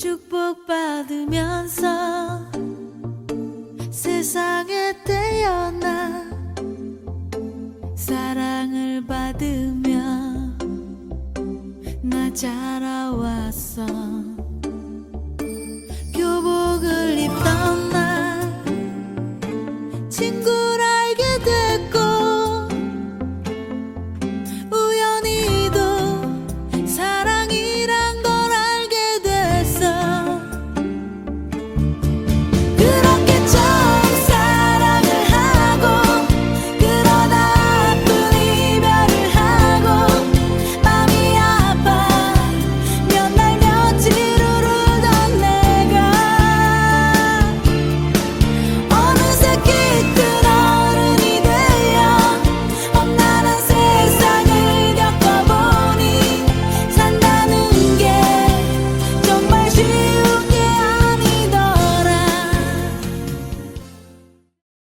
축복받으면서 세상에 태어나 사랑을 받으며 나 자라왔어. 교복을 입던 날 친구